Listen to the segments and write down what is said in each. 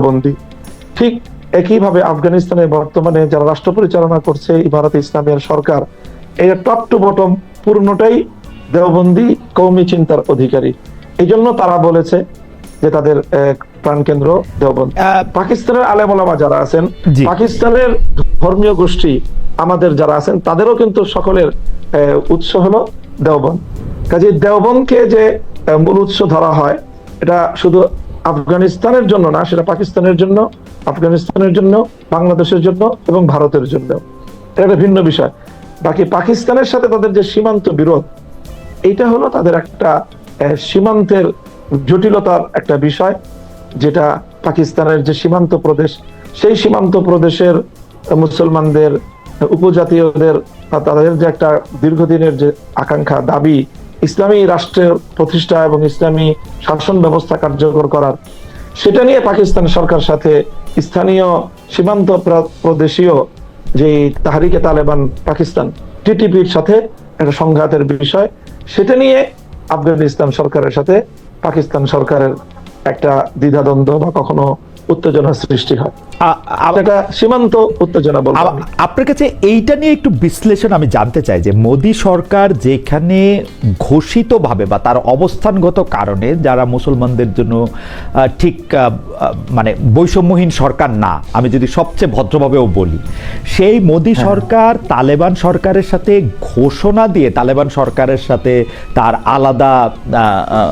দেওবন্দি ঠিক একইভাবে আফগানিস্তানে বর্তমানে যারা রাষ্ট্র পরিচালনা করছে ইমারত ইসলামের সরকার এই টপ টু বটম পূর্ণটাই দেওবন্দি কৌমি চিন্তার অধিকারী। এই জন্য তারা বলেছে যে তাদের আহ, প্রাণকেন্দ্র দেওবন্দ। পাকিস্তানের আলেমোলামা যারা আছেন পাকিস্তানের ধর্মীয় গোষ্ঠী আমাদের যারা আছেন তাদেরও কিন্তু সকলের উৎস হলো দেওবন কাজে দেওবনকে যে মূল উৎস ধরা হয় এটা শুধু আফগানিস্তানের জন্য না, সেটা পাকিস্তানের জন্য, আফগানিস্তানের জন্য, বাংলাদেশের জন্য এবং ভারতের জন্য। এটা ভিন্ন বিষয়। বাকি পাকিস্তানের সাথে তাদের যে সীমান্ত বিরোধ, এইটা হলো তাদের একটা সীমান্তের জটিলতার একটা বিষয়, যেটা পাকিস্তানের যে সীমান্ত প্রদেশ, সেই সীমান্ত প্রদেশের মুসলমানদের, উপজাতীয়দের, তাদের যে একটা দীর্ঘদিনের যে আকাঙ্ক্ষা, দাবি ইসলামী রাষ্ট্রের প্রতিষ্ঠা এবং ইসলামী শাসন ব্যবস্থা কার্যকর করার, সেটা নিয়ে পাকিস্তান সরকার সাথে স্থানীয় সীমান্ত প্র- প্রদেশীয় যে তাহারিকে তালেবান পাকিস্তান টিটিপির সাথে একটা সংঘাতের বিষয়, সেটা নিয়ে আফগানিস্তান সরকারের সাথে পাকিস্তান সরকারের একটা দ্বিধাদ্বন্দ্ব বা কখনো উত্তেজনা সৃষ্টি হয়। আ- সীমান্ত উত্তেজনা বলব আপনার কাছে এইটা নিয়ে একটু বিশ্লেষণ আমি জানতে চাই যে মোদী সরকার যেখানে ঘোষিতভাবে বা তার অবস্থানগত কারণে যারা মুসলমানদের জন্য ঠিক মানে বৈষম্যহীন সরকার না আমি যদি সবচেয়ে ভদ্রভাবেও বলি সেই মোদী সরকার তালেবান সরকারের সাথে ঘোষণা দিয়ে তালেবান সরকারের সাথে তার আলাদা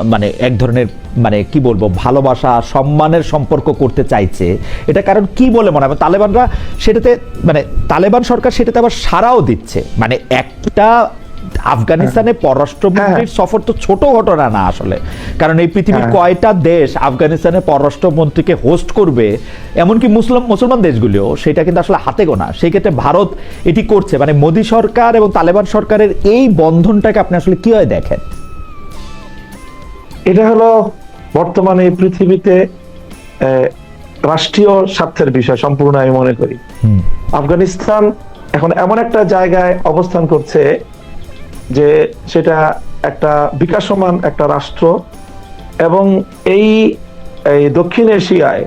মানে এক ধরনের মানে কি বলব ভালোবাসা সম্মানের সম্পর্ক করতে চাইছে। এটা কারণ কি বলে মনে হয়? তালেবানরা সেটাতে মানে তালেবান সরকার সেটাতে আবার সারাও দিচ্ছে। মানে একটা আফগানিস্তানে পররাষ্ট্রমন্ত্রীর সফর তো ছোট ঘটনা না আসলে। কারণ এই পৃথিবীর হ্যাঁ। কয়টা দেশ আফগানিস্তানের পররাষ্ট্রমন্ত্রীকে হোস্ট করবে? এমনকি মুসলিম মুসলমান দেশগুলিও সেটা কিন্তু আসলে হাতে গোনা। সেই ক্ষেত্রে ভারত এটি করছে। মানে মোদী সরকার এবং তালেবান সরকারের এই বন্ধনটাকে আপনি আসলে কীভাবে দেখেন? এটা হলো বর্তমানে এই পৃথিবীতে রাষ্ট্রীয় স্বার্থের বিষয় সম্পূর্ণ আমি মনে করি। আফগানিস্তান এখন এমন একটা জায়গায় অবস্থান করছে যে সেটা একটা বিকাশমান একটা রাষ্ট্র এবং এই এই দক্ষিণ এশিয়ায়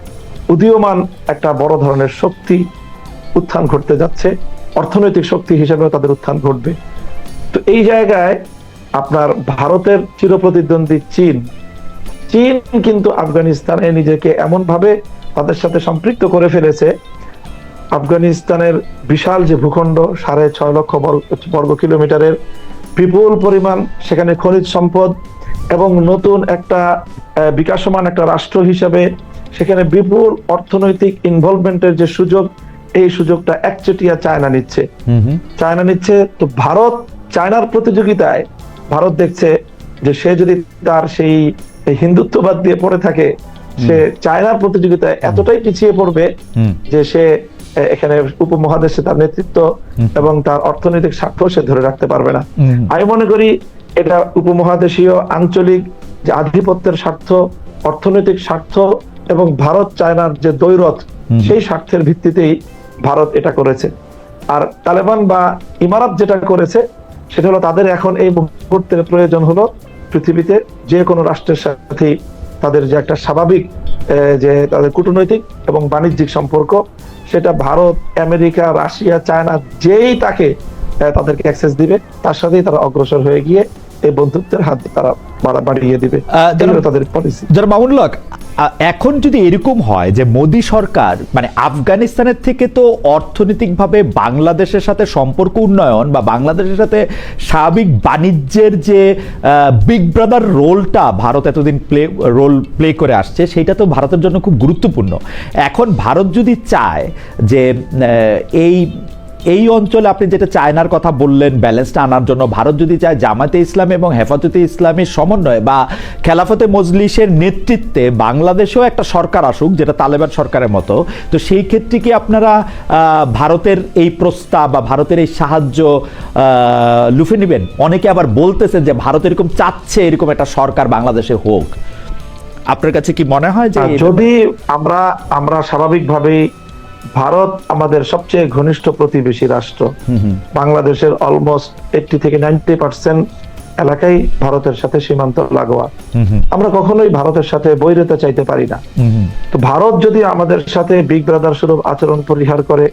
উদীয়মান একটা বড় ধরনের শক্তি উত্থান ঘটতে যাচ্ছে। অর্থনৈতিক শক্তি হিসেবে তাদের উত্থান ঘটবে। তো এই জায়গায় আপনার ভারতের চিরপ্রতিদ্বন্দ্বী চীন চীন কিন্তু আফগানিস্তানে নিজেকে এমন ভাবে তাদের সাথে সম্পৃক্ত করে ফেলেছে। আফগানিস্তানের বিশাল যে ভূখণ্ড সাড়ে ছয় লক্ষ বর্গ- কিলোমিটারের বিপুল পরিমাণ সেখানে খনিজ সম্পদ এবং নতুন একটা বিকাশমান একটা রাষ্ট্র হিসেবে সেখানে বিপুল অর্থনৈতিক ইনভলভমেন্টের যে সুযোগ এই সুযোগটা একচেটিয়া চায়না নিচ্ছে। চায়না নিচ্ছে তো ভারত চায়নার প্রতিযোগিতায় ভারত দেখছে যে সে যদি তার সেই এই হিন্দুত্ববাদ দিয়ে পড়ে থাকে সে চায়নার প্রতিযোগিতায় এতটাই পিছিয়ে পড়বে যে সে এখানে উপমহাদেশে তার নেতৃত্ব এবং তার অর্থনৈতিক স্বার্থ সে ধরে রাখতে পারবে না। আমি মনে করি এটা উপমহাদেশীয় আঞ্চলিক যে আধিপত্যের স্বার্থ অর্থনৈতিক স্বার্থ এবং ভারত চায়নার যে দ্বৈরথ সেই স্বার্থের ভিত্তিতেই ভারত এটা করেছে। আর তালেবান বা ইমারাত যেটা করেছে সেটা হলো তাদের এখন এই মুহূর্তে প্রয়োজন হলো পৃথিবীতে যে কোনো রাষ্ট্রের সাথে তাদের যে একটা স্বাভাবিক যে তাদের কূটনৈতিক এবং বাণিজ্যিক সম্পর্ক, সেটা ভারত, আমেরিকা, রাশিয়া, চায়না যেই তাকে তাদেরকে অ্যাক্সেস দিবে, তার সাথেই তারা অগ্রসর হয়ে গিয়ে এই বন্ধুত্বের হাত তারা বাড়া- বাড়িয়ে দিবে। তাদের পলিসি যারা মামুনুল হক এখন যদি এরকম হয় যে মোদী সরকার মানে আফগানিস্তানের থেকে তো অর্থনৈতিকভাবে বাংলাদেশের সাথে সম্পর্ক উন্নয়ন বা বাংলাদেশের সাথে স্বাভাবিক বাণিজ্যের যে বিগ ব্রাদার রোলটা ভারত এতদিন প্লে রোল প্লে করে আসছে সেটা তো ভারতের জন্য খুব গুরুত্বপূর্ণ। এখন ভারত যদি চায় যে এই এই অঞ্চলে আপনি যেটা চায়নার কথা বললেন ব্যালেন্সটা আনার জন্য ভারত যদি চায় জামাতে ইসলাম এবং হেফাজতে ইসলামের সমন্বয়ে বা খেলাফতে মজলিসের নেতৃত্বে বাংলাদেশেও একটা সরকার আসুক যেটা তালেবান সরকারের মতো তো সেই ক্ষেত্রে কি আপনারা ভারতের এই প্রস্তাব বা ভারতের এই সাহায্য লুফে নেবেন? অনেকে আবার বলতেছেন যে ভারত এরকম চাচ্ছে এরকম একটা সরকার বাংলাদেশে হোক। আপনার কাছে কি মনে হয় যে যদি আমরা আমরা স্বাভাবিকভাবেই ভারত আমাদের সবচেয়ে ঘনিষ্ঠ প্রতিবেশী রাষ্ট্র। বাংলাদেশের অলমোস্ট এইটটি থেকে নাইনটি পার্সেন্ট এলাকাই ভারতের সাথে সীমান্ত লাগোয়া। আমরা কখনোই ভারতের সাথে বৈরতা চাইতে পারি না। তো ভারত যদি আমাদের সাথে বিগ ব্রাদার স্বরূপ আচরণ পরিহার করে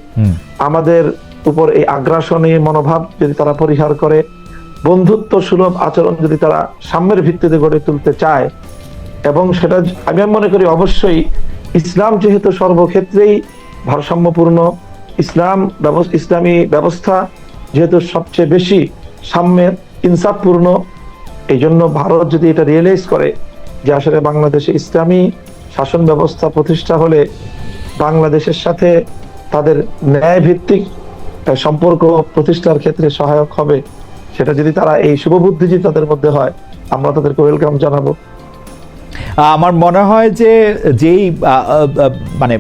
আমাদের উপর এই আগ্রাসনী মনোভাব যদি তারা পরিহার করে বন্ধুত্ব সুলভ আচরণ যদি তারা সাম্যের ভিত্তিতে গড়ে তুলতে চায় এবং সেটা আমি মনে করি অবশ্যই ইসলাম যেহেতু সর্বক্ষেত্রেই ভারসাম্যপূর্ণ ইসলাম ইসলামী ব্যবস্থা যেহেতু সবচেয়ে বেশি সাম্যের ইনসাফপূর্ণ এই জন্য ভারত যদি এটা রিয়েলাইজ করে যে আসলে বাংলাদেশে ইসলামী শাসন ব্যবস্থা প্রতিষ্ঠা হলে বাংলাদেশের সাথে তাদের ন্যায় ভিত্তিক সম্পর্ক প্রতিষ্ঠার ক্ষেত্রে সহায়ক হবে, সেটা যদি তারা এই শুভবুদ্ধি যদি তাদের মধ্যে হয়, আমরা তাদেরকে ওয়েলকাম জানাব। আমার মনে হয় যে যেই মানে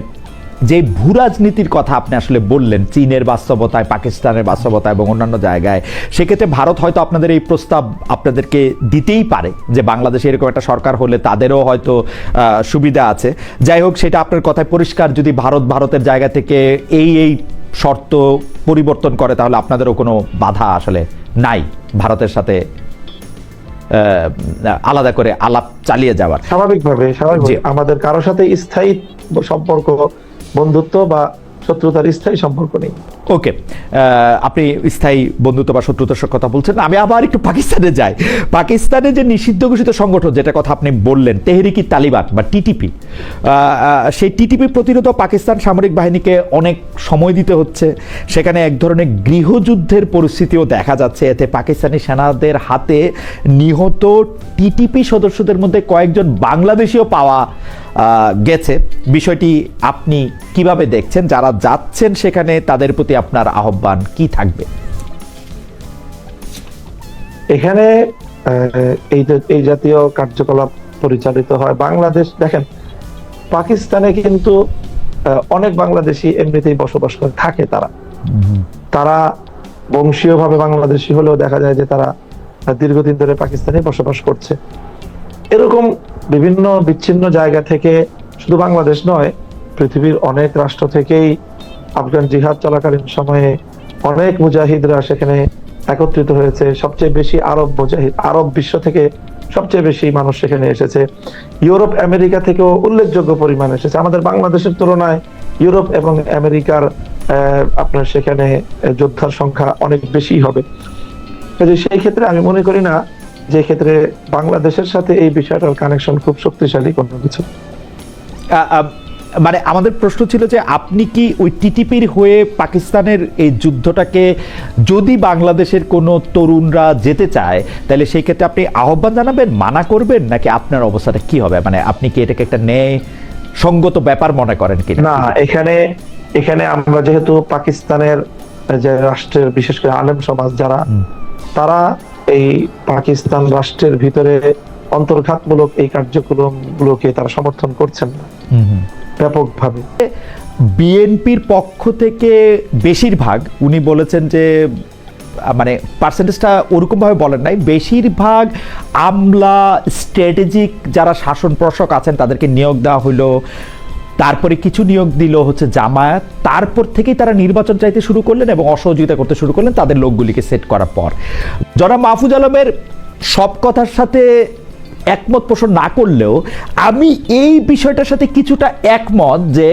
যে ভূ রাজনীতির কথা আপনি আসলে বললেন চীনের বাস্তবতায় পাকিস্তানের বাস্তবতা এবং অন্যান্য জায়গায় সেক্ষেত্রে ভারত হয়তো আপনাদের এই প্রস্তাব আপনাদেরকে দিতেই পারে যে বাংলাদেশে এরকম একটা সরকার হলে তাদেরও হয়তো সুবিধা আছে। যাই হোক সেটা আপনার কথায় পরিষ্কার। যদি ভারত ভারতের জায়গা থেকে এই এই শর্ত পরিবর্তন করে তাহলে আপনাদেরও কোনো বাধা আসলে নাই ভারতের সাথে আহ, আলাদা করে আলাপ চালিয়ে যাওয়ার। স্বাভাবিকভাবে স্বাভাবিক আমাদের কারোর সাথে স্থায়ী সম্পর্ক বন্ধুত্ব বা শত্রুতার স্থায়ী সম্পর্ক নেই। ওকে আপনি স্থায়ী বন্ধুত্ব বা শত্রুতার কথা বলছেন। আমি আবার একটু পাকিস্তানে যাই। পাকিস্তানে যে নিষিদ্ধ ঘোষিত সংগঠন, যেটা কথা আপনি বললেন, তেহরিকি তালিবান বা টিটিপি সেই টিটিপি প্রতিরোধ পাকিস্তান সামরিক বাহিনীকে অনেক সময় দিতে হচ্ছে। সেখানে এক ধরনের গৃহযুদ্ধের পরিস্থিতিও দেখা যাচ্ছে। এতে পাকিস্তানি সেনাদের হাতে নিহত টিটিপি সদস্যদের মধ্যে কয়েকজন বাংলাদেশিও পাওয়া গেছে। বিষয়টি আপনি কীভাবে দেখছেন? যারা যাচ্ছেন সেখানে তাদের প্রতি আপনার আহ্বান কি থাকবে? এখানে এই এই জাতীয় কার্যকলাপ পরিচালিত হয় বাংলাদেশ। দেখেন পাকিস্তানে কিন্তু অনেক বাংলাদেশি এমনিতেই বসবাস করে থাকে তারা। তারা বংশীয়ভাবে বাংলাদেশি হলেও দেখা যায় যে তারা দীর্ঘদিন ধরে পাকিস্তানে বসবাস করছে। এরকম বিভিন্ন বিচ্ছিন্ন জায়গা থেকে শুধু বাংলাদেশ নয় পৃথিবীর অনেক রাষ্ট্র থেকেই আফগান জিহাদ চলাকালীন সময়ে অনেক মুজাহিদরা সেখানে একত্রিত হয়েছে। সবচেয়ে বেশি আরব মুজাহিদ, আরব বিশ্ব থেকে সবচেয়ে বেশি মানুষ সেখানে এসেছে। ইউরোপ, আমেরিকা থেকেও উল্লেখযোগ্য পরিমাণ এসেছে। আমাদের বাংলাদেশের তুলনায় ইউরোপ এবং আমেরিকার আপনার সেখানে যোদ্ধার সংখ্যা অনেক বেশি হবে। সেই ক্ষেত্রে আমি মনে করি না যে ক্ষেত্রে বাংলাদেশের সাথে এই বিষয়টার কানেকশন খুব শক্তিশালী কোনো কিছু। মানে আমাদের প্রশ্ন ছিল যে আপনি কি ওই টিটিপির হয়ে পাকিস্তানের এই যুদ্ধটাকে যদি বাংলাদেশের কোনো তরুণরা যেতে চায় তাহলে সেই ক্ষেত্রে আপনি আহ্বান জানাবেন মানা করবেন নাকি আপনার অবস্থাটা কি হবে? মানে আপনি কি এটাকে একটা ন্যায় সঙ্গত ব্যাপার মনে করেন কিনা? না এখানে এখানে আমরা যেহেতু পাকিস্তানের যে রাষ্ট্রের বিশেষ করে আলেম সমাজ যারা তারা এই পাকিস্তান রাষ্ট্রের ভিতরে অন্তর্ঘাতমূলক এই কার্যক্রম গুলোকে তারা সমর্থন করছেন না। ব্যাপকভাবে। বিএনপির পক্ষ থেকে বেশিরভাগ, উনি বলেছেন যে মানে পার্সেন্টেজটা ওরকমভাবে বলেন নাই, বেশিরভাগ আমলা স্ট্র্যাটেজিক যারা শাসন প্রশাসক আছেন, তাদেরকে নিয়োগ দেওয়া হলো তারপরে কিছু নিয়োগ দিল হচ্ছে জামায়াত। তারপর থেকেই তারা নির্বাচন চাইতে শুরু করলেন এবং অসহযোগিতা করতে শুরু করলেন তাদের লোকগুলিকে সেট করার পর। জনাব মাহফুজ আলমের সব কথার সাথে একমত পোষণ না করলেও আমি এই বিষয়টার সাথে কিছুটা একমত যে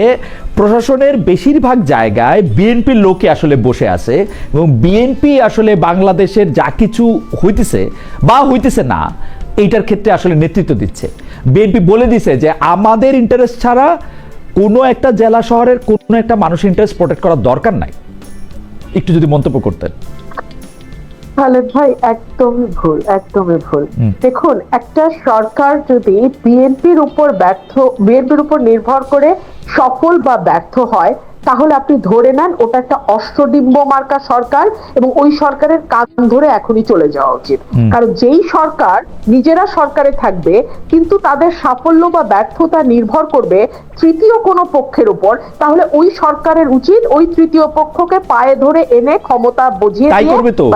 প্রশাসনের বেশিরভাগ জায়গায় বিএনপির লোকে আসলে বসে আছে এবং বিএনপি আসলে বাংলাদেশের যা কিছু হইতেছে বা হইতেছে না, এইটার ক্ষেত্রে আসলে নেতৃত্ব দিচ্ছে। বিএনপি বলে দিছে যে আমাদের ইন্টারেস্ট ছাড়া কোনো একটা জেলা শহরের কোনো একটা মানুষের ইন্টারেস্ট প্রোটেক্ট করার দরকার নাই। একটু যদি মন্তব্য করতেন। খালেদ ভাই একদমই ভুল একদমই ভুল। দেখুন একটা সরকার যদি বিএনপির উপর ব্যর্থ বিএনপির উপর নির্ভর করে সফল বা ব্যর্থ হয় তাহলে আপনি ধরে নেন ওটা একটা অষ্টডিম্ব মার্কা সরকার এবং ওই সরকারের কান ধরে এখনই চলে যাওয়া উচিত। কারণ যেই সরকার নিজেরা সরকারে থাকবে কিন্তু তাদের সাফল্য বা ব্যর্থতা নির্ভর করবে তৃতীয় কোনো পক্ষের উপর তাহলে ওই সরকারের উচিত ওই তৃতীয় পক্ষকে পায়ে ধরে এনে ক্ষমতা বুঝিয়ে তাই করবে তো।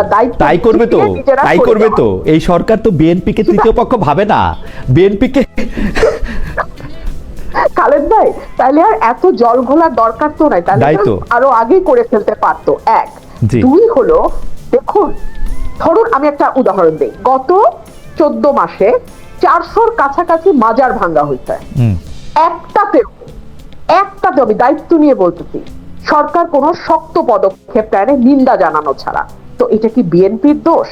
তাই করবে তো। তাই করবে তো। এই সরকার তো বিএনপিকে তৃতীয় পক্ষ ভাবে না। বিএনপিকে খালেদ ভাই তাহলে আর এত জল ঘোলার দরকার তো নাই তাহলে। আরও আগে করে ফেলতে পারতো। এক। দুই হলো দেখুন ধরুন আমি একটা উদাহরণ দিই। গত চোদ্দ মাসে চারশোর কাছাকাছি মাজার ভাঙ্গা হয়েছে হুম। একটাতেও একটাতেও আমি দায়িত্ব নিয়ে বলতেছি সরকার কোনো শক্ত পদক্ষেপ নেয় নিন্দা জানানো ছাড়া। তো এটা কি বিএনপির দোষ?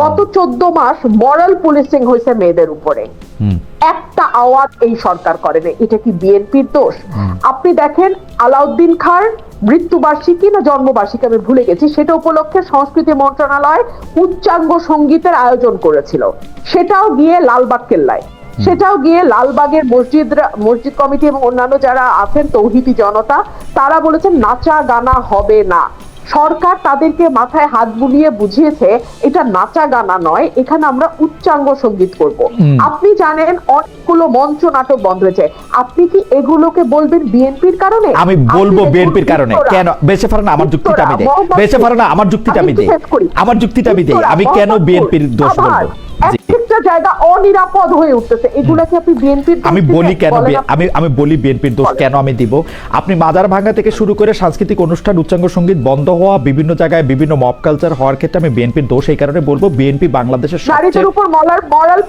গত চোদ্দ মাস মরাল পুলিশিং হয়েছে মেয়েদের উপরে। একটা আওয়াজ এই সরকার করেনি এটা কি বিএনপির দোষ? আপনি দেখেন আলাউদ্দিন খার মৃত্যুবার্ষিকী না জন্মবার্ষিকী আমি ভুলে গেছি সেটা উপলক্ষে সংস্কৃতি মন্ত্রণালয় উচ্চাঙ্গ সঙ্গীতের আয়োজন করেছিল। সেটাও গিয়ে লালবাগ কেল্লায়। সেটাও গিয়ে লালবাগের মসজিদ মসজিদ কমিটি এবং অন্যান্য যারা আছেন তৌহিদি জনতা তারা বলেছেন নাচা গানা হবে না। সরকার তাদেরকে মাথায় হাত বুলিয়ে বুঝিয়েছে এটা নাচা গানা নয় এখানে আমরা উচ্চাঙ্গ সংগীত করব। আপনি জানেন অনেকগুলো মঞ্চ নাটক বন্ধ হয়েছে আপনি কি এগুলোকে বলবেন বিএনপির কারণে? আমি বলব বিএনপির কারণে। কেন? বেঁচে পারে না আমার যুক্তিটা আমি দেই। উত্তরা, বেঁচে পারে না আমার যুক্তিটা আমি দেই। আমার যুক্তিটা আমি দেই। আমি কেন বিএনপির দোষ বলব? একটা জায়গা অনিরাপদ হয়ে উঠতেছে। এগুলা কি আপনি বিএনপির আমি বলি কেন আমি আমি বলি বিএনপির দোষ কেন আমি দিব? আপনি মাদার ভাঙ্গা থেকে শুরু করে সাংস্কৃতিক অনুষ্ঠান উচ্চাঙ্গ সংগীত বন্ধ হওয়া বিভিন্ন জায়গায় বিভিন্ন মব কালচার হওয়ার ক্ষেত্রে আমি বিএনপির দোষ এই কারণে বলব বিএনপি বাংলাদেশের নারীদের উপর মরাল মরাল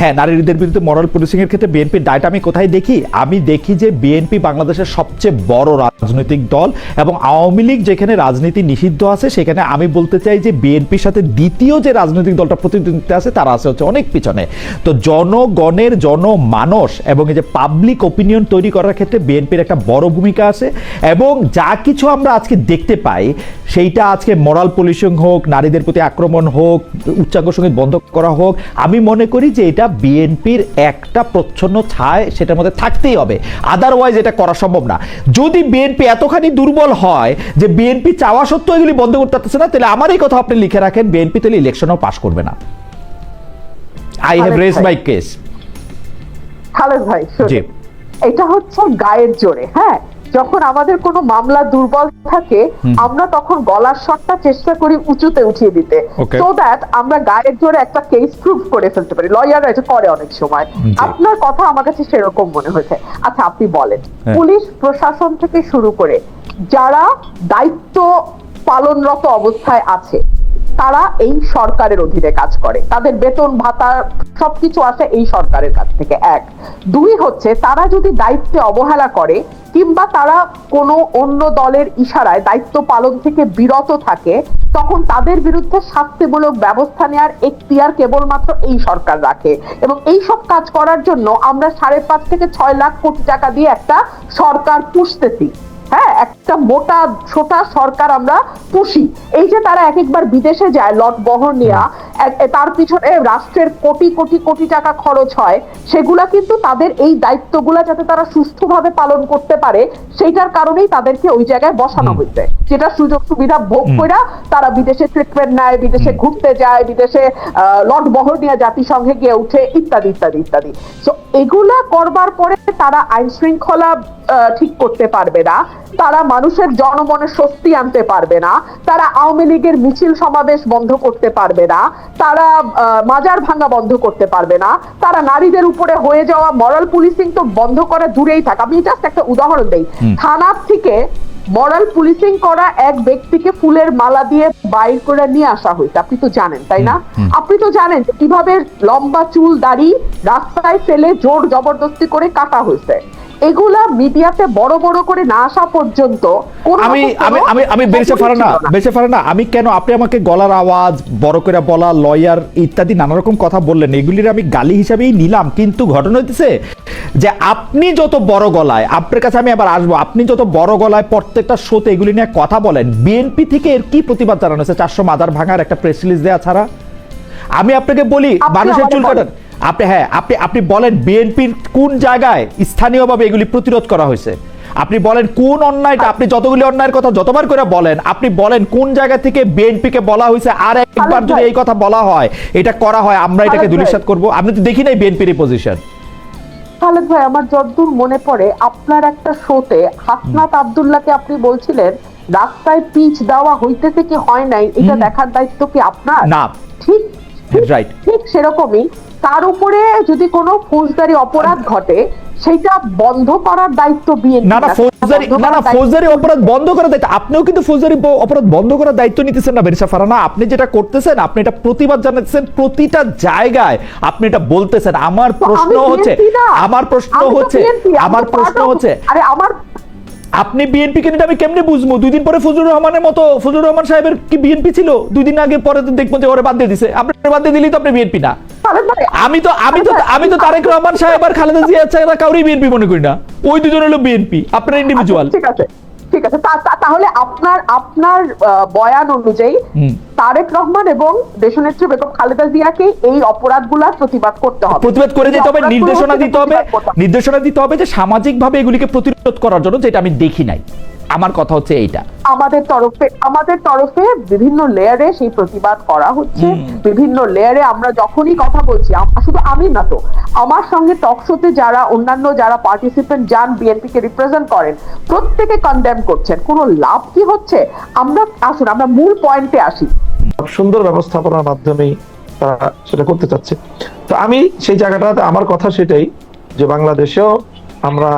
হ্যাঁ নারীদের বিরুদ্ধে মরাল পুলিশিং এর ক্ষেত্রে বিএনপির দায়টা আমি কোথায় দেখি? আমি দেখি যে বিএনপি বাংলাদেশের সবচেয়ে বড় রাজনৈতিক দল এবং আওয়ামী লীগ যেখানে রাজনীতি নিষিদ্ধ আছে সেখানে আমি বলতে চাই যে বিএনপির সাথে দ্বিতীয় যে রাজনৈতিক দলটা প্রতিদ্বন্দ্বিতা আছে তারা আছে হচ্ছে অনেক পিছনে। তো জনগণের জনমানস এবং এই যে পাবলিক ওপিনিয়ন তৈরি করার ক্ষেত্রে বিএনপির একটা বড় ভূমিকা আছে এবং যা কিছু আমরা আজকে দেখতে পাই, সেইটা আজকে মরাল পলিউশন হোক, নারীদের প্রতি আক্রমণ হোক উচ্চাঙ্গ সংগীত বন্ধ করা হোক, আমি মনে করি যে এটা বিএনপির একটা প্রচ্ছন্ন ছায়, সেটার মধ্যে থাকতেই হবে। আদারওয়াইজ এটা করা সম্ভব না। যদি বিএনপি এতখানি দুর্বল হয় যে বিএনপি চাওয়া সত্ত্বেও এগুলি বন্ধ করতে পারতেছে না, তাহলে আমার এই কথা আপনি লিখে রাখেন বিএনপি তাহলে ইলেকশনও পাশ করবে না। I have raise my case Khaled ভাই জি। এটা হচ্ছে গায়ের জোরে হ্যাঁ? যখন আমাদের কোনো মামলা দুর্বল থাকে আমরা তখন গলার স্বরটা চেষ্টা করি উঁচুতে উঠিয়ে দিতে। সো দ্যাট আমরা গায়ের জোরে একটা কেস প্রুফ করে ফেলতে পারি। লয়াররা এটা করে অনেক সময়। আপনার কথা আমার কাছে সেরকম মনে হয়েছে। আচ্ছা আপনি বলেন। হ্যাঁ। পুলিশ প্রশাসন থেকে শুরু করে যারা দায়িত্ব পালনরত অবস্থায় আছে তারা এই সরকারের অধীনে কাজ করে। তাদের বেতন, ভাতা, সবকিছু আসে এই সরকারের কাছ থেকে। এক। দুই হচ্ছে, তারা যদি দায়িত্বে অবহেলা করে, কিংবা তারা কোনো অন্য দলের ইশারায় দায়িত্ব পালন থেকে বিরত থাকে, তখন তাদের বিরুদ্ধে শাস্তিমূলক ব্যবস্থা নেওয়ার এখতিয়ার কেবলমাত্র এই সরকার রাখে। এবং এই সব কাজ করার জন্য আমরা সাড়ে পাঁচ থেকে ছয় লাখ কোটি টাকা দিয়ে একটা সরকার পুষতেছি। হ্যাঁ একটা মোটা ছোটা সরকার আমরা পুষি। এই যে তারা এক একবার বিদেশে যায় লট বহর নেওয়া তার পিছনে রাষ্ট্রের কোটি কোটি কোটি টাকা খরচ হয় সেগুলা কিন্তু তাদের এই দায়িত্বগুলা যাতে তারা সুস্থভাবে পালন করতে পারে সেইটার কারণেই তাদেরকে ওই জায়গায় বসানো হয়েছে। যেটা সুযোগ সুবিধা ভোগ করে তারা বিদেশে ট্রিটমেন্ট নেয় বিদেশে ঘুরতে যায় বিদেশে আহ, লট বহর নিয়ে জাতিসংঘে গিয়ে উঠে ইত্যাদি ইত্যাদি ইত্যাদি। তো এগুলা করবার পরে তারা আইন শৃঙ্খলা আহ, ঠিক করতে পারবে না। তারা মানুষের জনমনে স্বস্তি আনতে পারবে না তারা আওয়ামী লীগের মিছিল সমাবেশ বন্ধ করতে পারবে না তারা মাজার ভাঙা বন্ধ করতে পারবে না তারা নারীদের উপরে হয়ে যাওয়া মরাল পুলিশিং তো বন্ধ করা দূরেই থাক। আমি জাস্ট একটা উদাহরণ দেই। থানার থেকে মরাল পুলিশিং করা এক ব্যক্তিকে ফুলের মালা দিয়ে বাইর করে নিয়ে আসা হয়েছে। আপনি তো জানেন তাই না? আপনি তো জানেন কীভাবে লম্বা চুল দাড়ি রাস্তায় ফেলে জোর জবরদস্তি করে কাটা হয়েছে। এগুলা মিডিয়াতে বড় বড় করে না আসা পর্যন্ত আমি আমি আমি আমি বেরিয়ে পারে না ছিল না। বেরিয়ে পারে না আমি কেন আপনি আমাকে গলার আওয়াজ বড় করে বলা লয়ার ইত্যাদি নানা রকম কথা বললেন এগুলির আমি গালি হিসাবেই নিলাম কিন্তু ঘটনা হইতেছে যে আপনি যত বড় গলায় আপনার কাছে আমি আবার আসব আপনি যত বড় গলায় প্রত্যেকটা শোতে এগুলি নিয়ে কথা বলেন বিএনপি থেকে এর কি প্রতিবাদ জানানো হয়েছে চারশো মাদার ভাঙার একটা প্রেস রিলিজ দেওয়া ছাড়া আমি আপনাকে বলি মানুষের চুল বলেন। আপনি হ্যাঁ আপনি আপনি বলেন বিএনপির কোন জায়গায় স্থানীয়ভাবে এগুলি প্রতিরোধ করা হয়েছে? আপনি বলেন কোন অন্যায়টা আপনি যতগুলি অন্যায়ের কথা যতবার করে বলেন আপনি বলেন কোন জায়গা থেকে বিএনপি কে বলা হয়েছে আর একবার যদি এই কথা বলা হয় এটা করা হয় আমরা এটাকে দুলিশাত করব। আপনি তো দেখি নাই বিএনপির এই পজিশন খালেদ ভাই আমার যতদূর মনে পড়ে আপনার একটা শোতে হাসনাত আব্দুল্লাহকে আপনি বলছিলেন রাস্তায় পিচ দেওয়া হইতেছে কি হয় নাই এটা দেখার দায়িত্ব কি আপনার? না। ঠিক Right. ঠিক সেরকমই তার উপরে যদি কোনো ফৌজদারি অপরাধ ঘটে সেইটা বন্ধ করার দায়িত্ব বিএনপি না না ফৌজদারি না না ফৌজদারি অপরাধ বন্ধ করার দায়িত্ব আপনিও কিন্তু ফৌজদারি অপরাধ বন্ধ করার দায়িত্ব নিতেছেন না বেরিসা ফারানা। আপনি যেটা করতেছেন আপনি এটা প্রতিবাদ জানাচ্ছেন প্রতিটা জায়গায়। আপনি এটা বলতেছেন। আমার প্রশ্ন হচ্ছে আমার প্রশ্ন হচ্ছে আমার প্রশ্ন হচ্ছে আরে আমার আপনি বিএনপি কে নিয়ে আমি কেমনে বুঝব? দুই দিন পরে ফজলুর রহমানের মতো ফজলুর রহমান সাহেবের কি বিএনপি ছিল? দুই দিন আগে পরে তো দেখব যে ওরে বাদ দিয়ে দিছে। আপনার বাদ দিয়ে দিলেই তো আপনি বিএনপি না। আমি তো আমি তো আমি তো তারেক রহমান সাহেব আর খালেদা জিয়া ছাড়া কাউরি বিএনপি মনে করি না। ওই দুজন হলো বিএনপি আপনার ইন্ডিভিজুয়াল ঠিক আছে। ঠিক আছে তাহলে আপনার আপনার বয়ান অনুযায়ী তারেক রহমান এবং দেশনেত্রী বেগম খালেদা জিয়াকে এই অপরাধগুলো প্রতিবাদ করতে হবে। প্রতিবাদ করে দিতে হবে নির্দেশনা দিতে হবে। নির্দেশনা দিতে হবে যে সামাজিকভাবে এগুলিকে প্রতিরোধ করার জন্য যেটা আমি দেখি নাই। আমার কথা হচ্ছে এইটা। আমাদের তরফে আমাদের তরফে বিভিন্ন লেয়ারে সেই প্রতিবাদ করা হচ্ছে। বিভিন্ন লেয়ারে আমরা যখনই কথা বলছি শুধু আমি না তো আমার সঙ্গে টকশোতে যারা অন্যান্য যারা পার্টিসিপেন্ট যান বিএনপি কে রিপ্রেজেন্ট করেন প্রত্যেকে কন্ডেম করছেন। কোনো লাভ কি হচ্ছে? আমরা আসুন আমরা মূল পয়েন্টে আসি। সুন্দর ব্যবস্থাপনার মাধ্যমেই তারা সেটা করতে চাচ্ছে। তো আমি সেই জায়গাটাতে আমার কথা সেটাই যে বাংলাদেশেও আমরা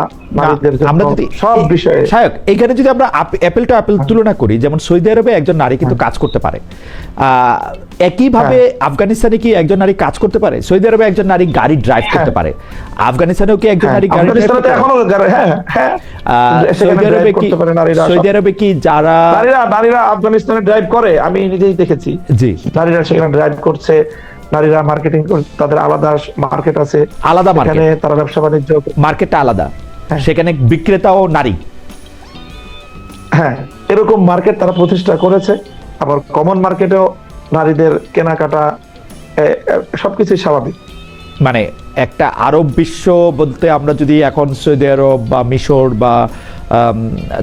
আমরা যদি সব বিষয়ে এখানে যদি আমরা অ্যাপেল টু অ্যাপেল তুলনা করি যেমন সৌদি আরবে একজন নারী কিন্তু কাজ করতে পারে। একইভাবে আফগানিস্তানে কি একজন নারী কাজ করতে পারে? সৌদি আরবে একজন নারী গাড়ি ড্রাইভ করতে হ্যাঁ। পারে। আফগানিস্তানেও কি একজন হ্যাঁ, নারী গাড়ি ড্রাইভ করতে পারে? হ্যাঁ হ্যাঁ। সৌদি আরবে কি সৌদি আরবে কি যারা নারীরা নারীরা আফগানিস্তানে ড্রাইভ করে আমি নিজেই দেখেছি। জি। নারীরা সেখানে ড্রাইভ করছে। নারীরা মার্কেটিং তাদের আলাদা মার্কেট আছে। আলাদা। সেখানে তারা ব্যবসা বাণিজ্য মার্কেটটা আলাদা। হ্যাঁ। সেখানে বিক্রেতাও নারী। হ্যাঁ এরকম মার্কেট তারা প্রতিষ্ঠা করেছে। আবার কমন মার্কেটেও নারীদের কেনাকাটা সবকিছুই স্বাভাবিক। মানে একটা আরব বিশ্ব বলতে আমরা যদি এখন সৌদি আরব বা মিশর বা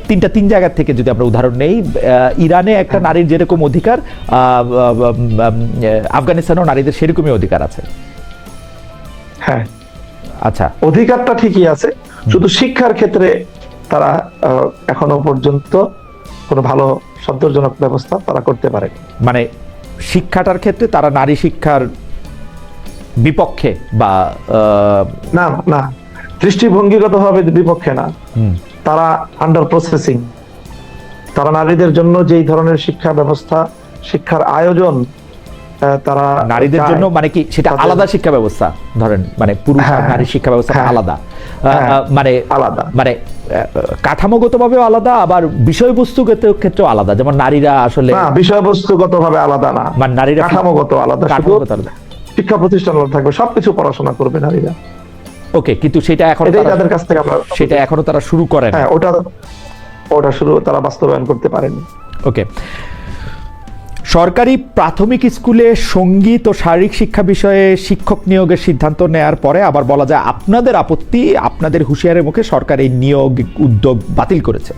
তিনটা তিন জায়গা থেকে যদি আমরা উদাহরণ নেই ইরানে একটা নারীর যেরকম অধিকার আফগানিস্তানেও নারীদের সেরকমই অধিকার আছে। হ্যাঁ। আচ্ছা। অধিকারটা ঠিকই আছে শুধু শিক্ষার ক্ষেত্রে তারা এখনও পর্যন্ত কোনো ভালো সন্তোষজনক ব্যবস্থা তারা করতে পারে মানে শিক্ষাটার ক্ষেত্রে তারা নারী শিক্ষার বিপক্ষে বা না না। দৃষ্টিভঙ্গিগত ভাবে বিপক্ষে না। হুম, তারা আন্ডার প্রসেসিং তারা নারীদের জন্য যেই ধরনের শিক্ষা ব্যবস্থা শিক্ষার আয়োজন তারা নারীদের জন্য মানে কি সেটা আলাদা শিক্ষা ব্যবস্থা ধরেন মানে পুরুষ আর হ্যাঁ, নারী শিক্ষা ব্যবস্থা হ্যাঁ, আলাদা। হ্যাঁ, মানে আলাদা। মানে কাঠামোগত ভাবে আলাদা আবার বিষয়বস্তুগত ক্ষেত্রেও আলাদা। যেমন নারীরা আসলে না বিষয়বস্তুগত ভাবে আলাদা না। মানে নারীরা- কাঠামোগত আলাদা। কাঠামোগত আলাদা। শিক্ষা প্রতিষ্ঠান থাকবে সবকিছু পড়াশোনা করবে নারীরা। ওকে কিন্তু সেটা এখন তাদের কাছ থেকে আমরা সেটা এখনও তারা শুরু করেন। হ্যাঁ ওটা ওটা শুরু তারা বাস্তবায়ন করতে পারেনি। ওকে সরকারি প্রাথমিক স্কুলে সংগীত ও শারীরিক শিক্ষা বিষয়ে শিক্ষক নিয়োগের সিদ্ধান্ত নেয়ার পরে আবার বলা যায় আপনাদের আপত্তি আপনাদের হুঁশিয়ারের মুখে সরকার এই নিয়োগ উদ্যোগ বাতিল করেছে।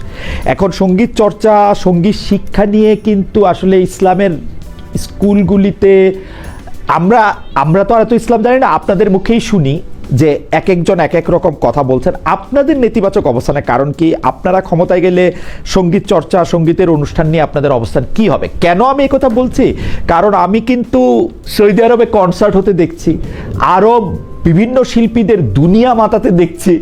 এখন সংগীত চর্চা সংগীত শিক্ষা নিয়ে কিন্তু আসলে ইসলামের স্কুলগুলিতে আমরা আমরা তো আর এত ইসলাম জানি না আপনাদের মুখেই শুনি। যে এক একজন এক এক রকম কথা বলছেন। আপনাদের নেতিবাচক অবস্থানে কারণ কি? আপনারা ক্ষমতায় গেলে সংগীত চর্চা, সঙ্গীতের অনুষ্ঠান নিয়ে আপনাদের অবস্থান কি হবে? কেন আমি কথা বলছি? কারণ আমি কিন্তু সৌদি আরবে কনসার্ট হতে দেখছি। আরব বিভিন্ন শিল্পীদের দুনিয়া মাতাতে দেখছি।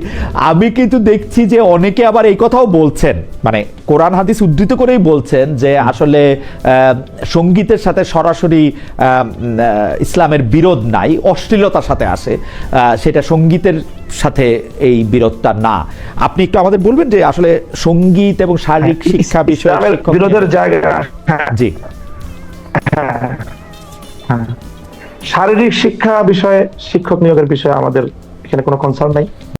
আমি কিন্তু দেখছি যে অনেকে আবার এই কথাও বলছেন। মানে কোরআন হাদিস উদ্ধৃত করেই বলছেন যে আসলে সঙ্গীতের সাথে সরাসরি ইসলামের বিরোধ নাই অশ্লীলতার সাথে আসে। আহ, সেটা সঙ্গীতের সাথে এই বিরোধটা না। আপনি একটু আমাদের বলবেন যে আসলে সংগীত এবং শারীরিক শিক্ষা বিষয়ে বিরোধের জায়গা। হ্যাঁ জি হ্যাঁ। শারীরিক শিক্ষা বিষয়ে শিক্ষক নিয়োগের বিষয়ে আমাদের এখানে কোনো কনসার্ন নাই।